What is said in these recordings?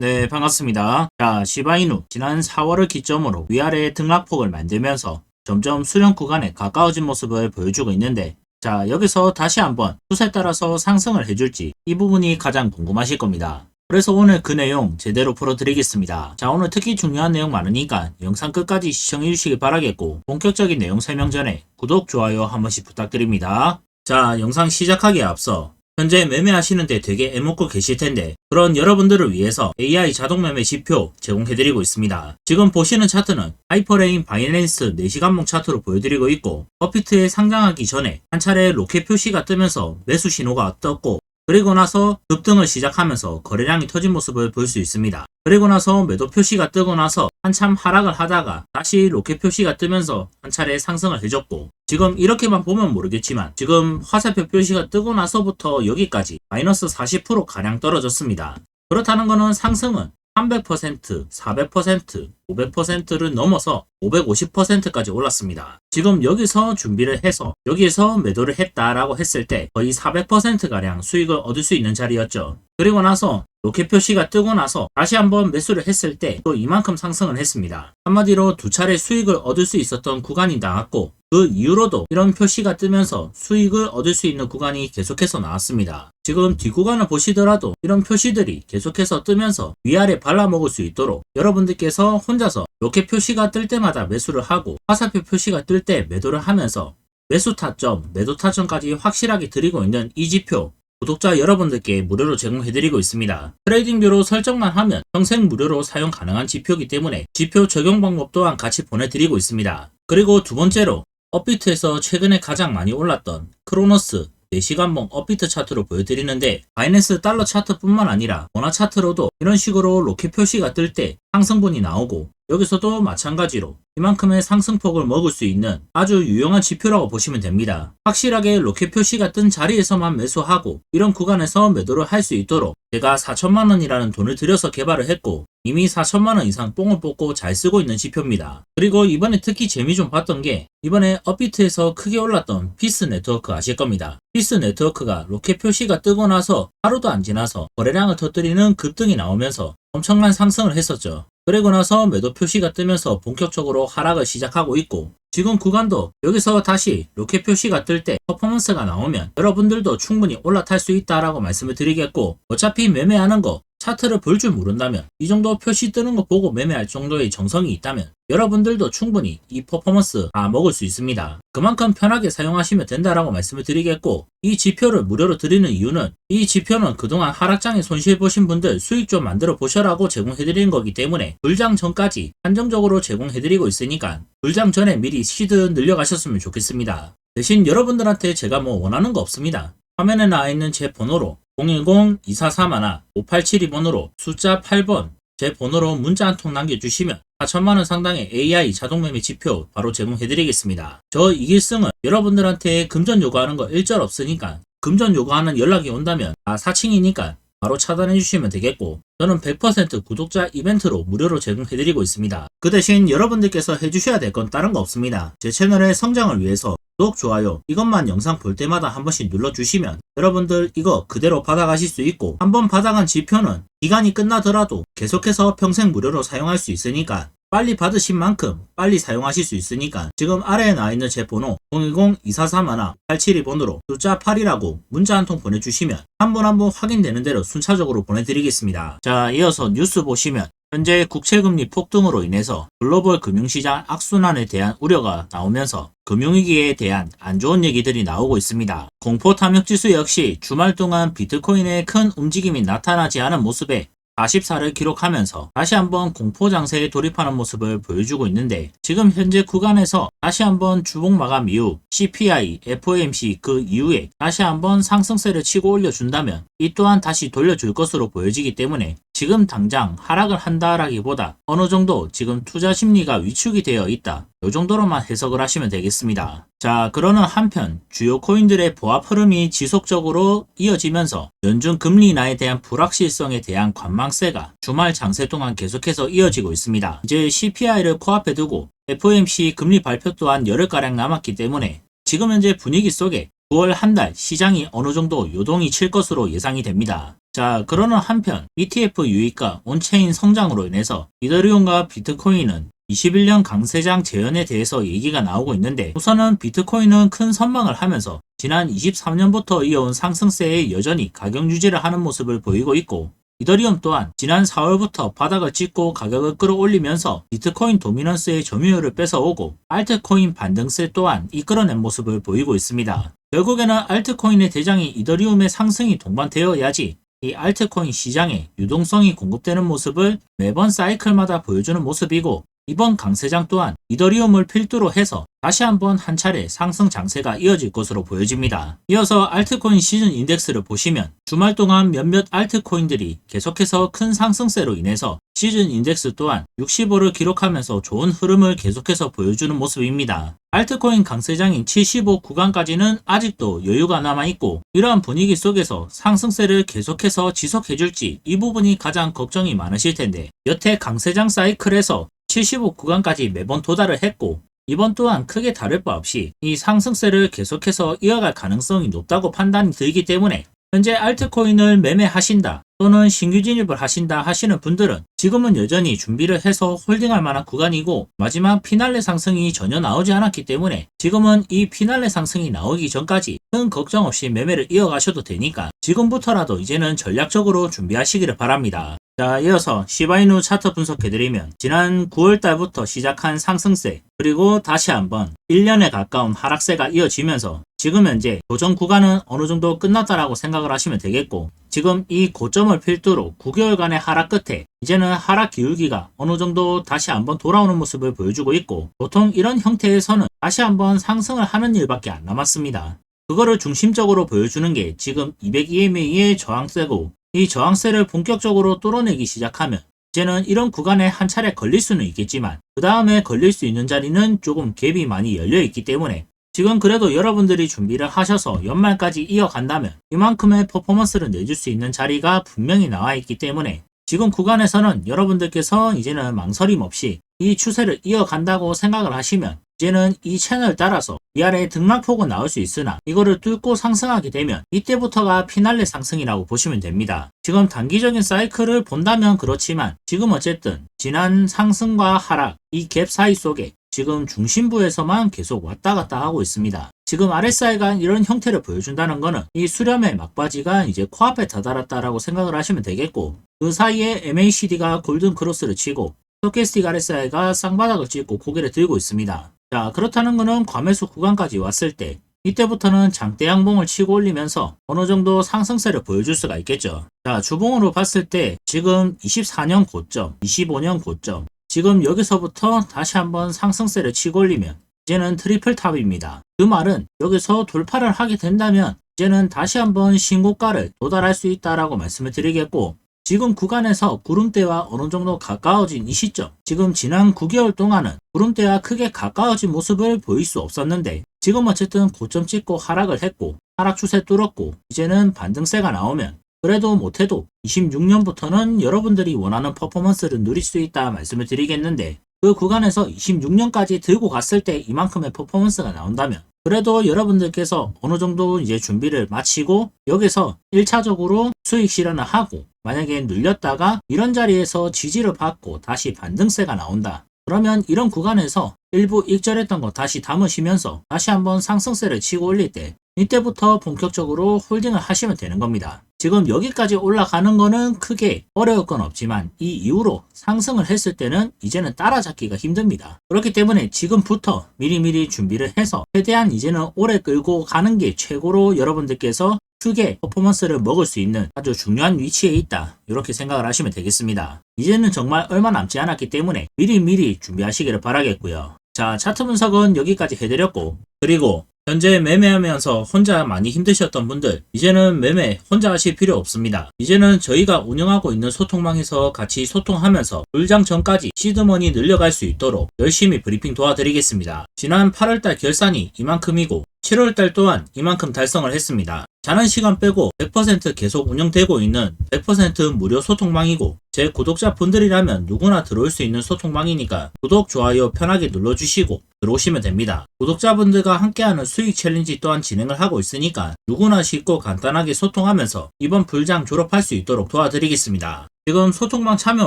네, 반갑습니다. 자, 시바이누 지난 4월을 기점으로 위아래 등락폭을 만들면서 점점 수렴 구간에 가까워진 모습을 보여주고 있는데 자, 여기서 다시 한번 추세 따라서 상승을 해줄지 이 부분이 가장 궁금하실 겁니다. 그래서 오늘 그 내용 제대로 풀어드리겠습니다. 자, 오늘 특히 중요한 내용 많으니까 영상 끝까지 시청해 주시기 바라겠고 본격적인 내용 설명 전에 구독, 좋아요 한 번씩 부탁드립니다. 자, 영상 시작하기에 앞서 현재 매매하시는데 되게 애먹고 계실 텐데 그런 여러분들을 위해서 AI 자동 매매 지표 제공해드리고 있습니다. 지금 보시는 차트는 하이퍼레인 바이낸스 4시간봉 차트로 보여드리고 있고 버피트에 상장하기 전에 한 차례 로켓 표시가 뜨면서 매수 신호가 떴고 그리고 나서 급등을 시작하면서 거래량이 터진 모습을 볼 수 있습니다. 그리고 나서 매도 표시가 뜨고 나서 한참 하락을 하다가 다시 로켓 표시가 뜨면서 한 차례 상승을 해줬고 지금 이렇게만 보면 모르겠지만 지금 화살표 표시가 뜨고 나서부터 여기까지 마이너스 40% 가량 떨어졌습니다. 그렇다는 것은 상승은 300%, 400%, 500%를 넘어서 550%까지 올랐습니다. 지금 여기서 준비를 해서 여기에서 매도를 했다라고 했을 때 거의 400%가량 수익을 얻을 수 있는 자리였죠. 그리고 나서 로켓 표시가 뜨고 나서 다시 한번 매수를 했을 때 또 이만큼 상승을 했습니다. 한마디로 두 차례 수익을 얻을 수 있었던 구간이 나왔고 그 이후로도 이런 표시가 뜨면서 수익을 얻을 수 있는 구간이 계속해서 나왔습니다. 지금 뒷구간을 보시더라도 이런 표시들이 계속해서 뜨면서 위아래 발라먹을 수 있도록 여러분들께서 혼자서 로켓 표시가 뜰 때마다 매수를 하고 화살표 표시가 뜰 때 매도를 하면서 매수 타점, 매도 타점까지 확실하게 드리고 있는 이 지표 구독자 여러분들께 무료로 제공해드리고 있습니다. 트레이딩뷰로 설정만 하면 평생 무료로 사용 가능한 지표이기 때문에 지표 적용 방법 또한 같이 보내드리고 있습니다. 그리고 두 번째로 업비트에서 최근에 가장 많이 올랐던 크로노스 4시간봉 업비트 차트로 보여드리는데 바이낸스 달러 차트뿐만 아니라 원화 차트로도 이런 식으로 로켓 표시가 뜰 때 상승분이 나오고 여기서도 마찬가지로 이만큼의 상승폭을 먹을 수 있는 아주 유용한 지표라고 보시면 됩니다. 확실하게 로켓 표시가 뜬 자리에서만 매수하고 이런 구간에서 매도를 할 수 있도록 제가 4천만원이라는 돈을 들여서 개발을 했고 이미 4천만원 이상 뽕을 뽑고 잘 쓰고 있는 지표입니다. 그리고 이번에 특히 재미 좀 봤던 게 이번에 업비트에서 크게 올랐던 피스 네트워크 아실 겁니다. 피스 네트워크가 로켓 표시가 뜨고 나서 하루도 안 지나서 거래량을 터뜨리는 급등이 나오면서 엄청난 상승을 했었죠. 그리고 나서 매도 표시가 뜨면서 본격적으로 하락을 시작하고 있고 지금 구간도 여기서 다시 로켓 표시가 뜰 때 퍼포먼스가 나오면 여러분들도 충분히 올라탈 수 있다라고 말씀을 드리겠고 어차피 매매하는 거 차트를 볼 줄 모른다면 이 정도 표시 뜨는 거 보고 매매할 정도의 정성이 있다면 여러분들도 충분히 이 퍼포먼스 다 먹을 수 있습니다. 그만큼 편하게 사용하시면 된다라고 말씀을 드리겠고 이 지표를 무료로 드리는 이유는 이 지표는 그동안 하락장에 손실 보신 분들 수익 좀 만들어 보셔라고 제공해드리는 거기 때문에 불장 전까지 한정적으로 제공해드리고 있으니까 불장 전에 미리 시드 늘려가셨으면 좋겠습니다. 대신 여러분들한테 제가 뭐 원하는 거 없습니다. 화면에 나와 있는 제 번호로 010-2431-5872번으로 숫자 8번 제 번호로 문자 한 통 남겨주시면 4천만원 상당의 AI 자동매매 지표 바로 제공해드리겠습니다. 저 이길승은 여러분들한테 금전 요구하는 거 일절 없으니까 금전 요구하는 연락이 온다면 다 사칭이니까 바로 차단해 주시면 되겠고 저는 100% 구독자 이벤트로 무료로 제공해드리고 있습니다. 그 대신 여러분들께서 해주셔야 될 건 다른 거 없습니다. 제 채널의 성장을 위해서 구독, 좋아요 이것만 영상 볼 때마다 한 번씩 눌러주시면 여러분들 이거 그대로 받아가실 수 있고 한번 받아간 지표는 기간이 끝나더라도 계속해서 평생 무료로 사용할 수 있으니까 빨리 받으신 만큼 빨리 사용하실 수 있으니까 지금 아래에 나와 있는 제 번호 010-2431-872번으로 숫자 8이라고 문자 한 통 보내주시면 한 분 한 분 확인되는 대로 순차적으로 보내드리겠습니다. 자 이어서 뉴스 보시면 현재 국채금리 폭등으로 인해서 글로벌 금융시장 악순환에 대한 우려가 나오면서 금융위기에 대한 안 좋은 얘기들이 나오고 있습니다. 공포 탐욕지수 역시 주말 동안 비트코인의 큰 움직임이 나타나지 않은 모습에 44를 기록하면서 다시 한번 공포 장세에 돌입하는 모습을 보여주고 있는데 지금 현재 구간에서 다시 한번 주봉 마감 이후 CPI, FOMC 그 이후에 다시 한번 상승세를 치고 올려준다면 이 또한 다시 돌려줄 것으로 보여지기 때문에 지금 당장 하락을 한다라기보다 어느 정도 지금 투자 심리가 위축이 되어 있다. 이 정도로만 해석을 하시면 되겠습니다. 자, 그러는 한편 주요 코인들의 보합 흐름이 지속적으로 이어지면서 연준 금리 인하에 대한 불확실성에 대한 관망세가 주말 장세 동안 계속해서 이어지고 있습니다. 이제 CPI를 코앞에 두고 FOMC 금리 발표 또한 열흘가량 남았기 때문에 지금 현재 분위기 속에 9월 한 달 시장이 어느 정도 요동이 칠 것으로 예상이 됩니다. 자, 그러는 한편 ETF 유입과 온체인 성장으로 인해서 이더리움과 비트코인은 21년 강세장 재현에 대해서 얘기가 나오고 있는데 우선은 비트코인은 큰 선망을 하면서 지난 23년부터 이어온 상승세에 여전히 가격 유지를 하는 모습을 보이고 있고 이더리움 또한 지난 4월부터 바닥을 찍고 가격을 끌어올리면서 비트코인 도미넌스의 점유율을 뺏어오고 알트코인 반등세 또한 이끌어낸 모습을 보이고 있습니다. 결국에는 알트코인의 대장이 이더리움의 상승이 동반되어야지 이 알트코인 시장에 유동성이 공급되는 모습을 매번 사이클마다 보여주는 모습이고 이번 강세장 또한 이더리움을 필두로 해서 다시 한번 한 차례 상승 장세가 이어질 것으로 보여집니다. 이어서 알트코인 시즌 인덱스를 보시면 주말 동안 몇몇 알트코인들이 계속해서 큰 상승세로 인해서 시즌 인덱스 또한 65를 기록하면서 좋은 흐름을 계속해서 보여주는 모습입니다. 알트코인 강세장인 75 구간까지는 아직도 여유가 남아있고 이러한 분위기 속에서 상승세를 계속해서 지속해줄지 이 부분이 가장 걱정이 많으실 텐데 여태 강세장 사이클에서 75 구간까지 매번 도달을 했고 이번 또한 크게 다를 바 없이 이 상승세를 계속해서 이어갈 가능성이 높다고 판단이 들기 때문에 현재 알트코인을 매매하신다 또는 신규 진입을 하신다 하시는 분들은 지금은 여전히 준비를 해서 홀딩할 만한 구간이고 마지막 피날레 상승이 전혀 나오지 않았기 때문에 지금은 이 피날레 상승이 나오기 전까지 큰 걱정 없이 매매를 이어가셔도 되니까 지금부터라도 이제는 전략적으로 준비하시기를 바랍니다. 자, 이어서 시바이누 차트 분석해드리면 지난 9월달부터 시작한 상승세 그리고 다시 한번 1년에 가까운 하락세가 이어지면서 지금 현재 조정 구간은 어느 정도 끝났다라고 생각을 하시면 되겠고 지금 이 고점을 필두로 9개월간의 하락 끝에 이제는 하락 기울기가 어느 정도 다시 한번 돌아오는 모습을 보여주고 있고 보통 이런 형태에서는 다시 한번 상승을 하는 일밖에 안 남았습니다. 그거를 중심적으로 보여주는 게 지금 200EMA의 저항세고 이 저항세를 본격적으로 뚫어내기 시작하면 이제는 이런 구간에 한 차례 걸릴 수는 있겠지만 그 다음에 걸릴 수 있는 자리는 조금 갭이 많이 열려 있기 때문에 지금 그래도 여러분들이 준비를 하셔서 연말까지 이어간다면 이만큼의 퍼포먼스를 내줄 수 있는 자리가 분명히 나와 있기 때문에 지금 구간에서는 여러분들께서 이제는 망설임 없이 이 추세를 이어간다고 생각을 하시면 이제는 이 채널 따라서 위아래 등락폭은 나올 수 있으나 이거를 뚫고 상승하게 되면 이때부터가 피날레 상승이라고 보시면 됩니다. 지금 단기적인 사이클을 본다면 그렇지만 지금 어쨌든 지난 상승과 하락 이 갭 사이 속에 지금 중심부에서만 계속 왔다 갔다 하고 있습니다. 지금 RSI가 이런 형태를 보여준다는 것은 이 수렴의 막바지가 이제 코앞에 다다랐다라고 생각을 하시면 되겠고 그 사이에 MACD가 골든 크로스를 치고 스토캐스틱 RSI가 쌍바닥을 찍고 고개를 들고 있습니다. 자 그렇다는 것은 과매수 구간까지 왔을 때 이때부터는 장대 양봉을 치고 올리면서 어느 정도 상승세를 보여줄 수가 있겠죠. 자 주봉으로 봤을 때 지금 24년 고점, 25년 고점 지금 여기서부터 다시 한번 상승세를 치고 올리면 이제는 트리플 탑입니다. 그 말은 여기서 돌파를 하게 된다면 이제는 다시 한번 신고가를 도달할 수 있다라고 말씀을 드리겠고 지금 구간에서 구름대와 어느 정도 가까워진 이 시점 지금 지난 9개월 동안은 구름대와 크게 가까워진 모습을 보일 수 없었는데 지금 어쨌든 고점 찍고 하락을 했고 하락 추세 뚫었고 이제는 반등세가 나오면 그래도 못해도 26년부터는 여러분들이 원하는 퍼포먼스를 누릴 수 있다 말씀을 드리겠는데 그 구간에서 26년까지 들고 갔을 때 이만큼의 퍼포먼스가 나온다면 그래도 여러분들께서 어느 정도 이제 준비를 마치고 여기서 1차적으로 수익 실현을 하고 만약에 눌렸다가 이런 자리에서 지지를 받고 다시 반등세가 나온다. 그러면 이런 구간에서 일부 익절했던 거 다시 담으시면서 다시 한번 상승세를 치고 올릴 때 이때부터 본격적으로 홀딩을 하시면 되는 겁니다. 지금 여기까지 올라가는 거는 크게 어려울 건 없지만 이 이후로 상승을 했을 때는 이제는 따라잡기가 힘듭니다. 그렇기 때문에 지금부터 미리미리 준비를 해서 최대한 이제는 오래 끌고 가는 게 최고로 여러분들께서 크게 퍼포먼스를 먹을 수 있는 아주 중요한 위치에 있다. 이렇게 생각을 하시면 되겠습니다. 이제는 정말 얼마 남지 않았기 때문에 미리미리 준비하시기를 바라겠고요. 자, 차트 분석은 여기까지 해드렸고, 그리고 현재 매매하면서 혼자 많이 힘드셨던 분들 이제는 매매 혼자 하실 필요 없습니다. 이제는 저희가 운영하고 있는 소통망에서 같이 소통하면서 불장 전까지 시드머니 늘려갈 수 있도록 열심히 브리핑 도와드리겠습니다. 지난 8월달 결산이 이만큼이고 7월달 또한 이만큼 달성을 했습니다. 자는 시간 빼고 100% 계속 운영되고 있는 100% 무료 소통방이고 제 구독자 분들이라면 누구나 들어올 수 있는 소통방이니까 구독, 좋아요 편하게 눌러주시고 들어오시면 됩니다. 구독자분들과 함께하는 수익 챌린지 또한 진행을 하고 있으니까 누구나 쉽고 간단하게 소통하면서 이번 불장 졸업할 수 있도록 도와드리겠습니다. 지금 소통방 참여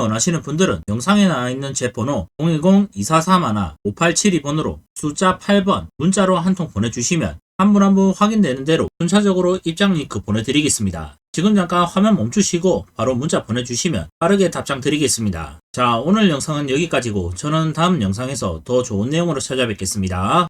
원하시는 분들은 영상에 나와 있는 제 번호 010-2431-5872번으로 숫자 8번 문자로 한 통 보내주시면 한 분 한 분 확인되는 대로 순차적으로 입장 링크 보내드리겠습니다. 지금 잠깐 화면 멈추시고 바로 문자 보내주시면 빠르게 답장 드리겠습니다. 자 오늘 영상은 여기까지고 저는 다음 영상에서 더 좋은 내용으로 찾아뵙겠습니다.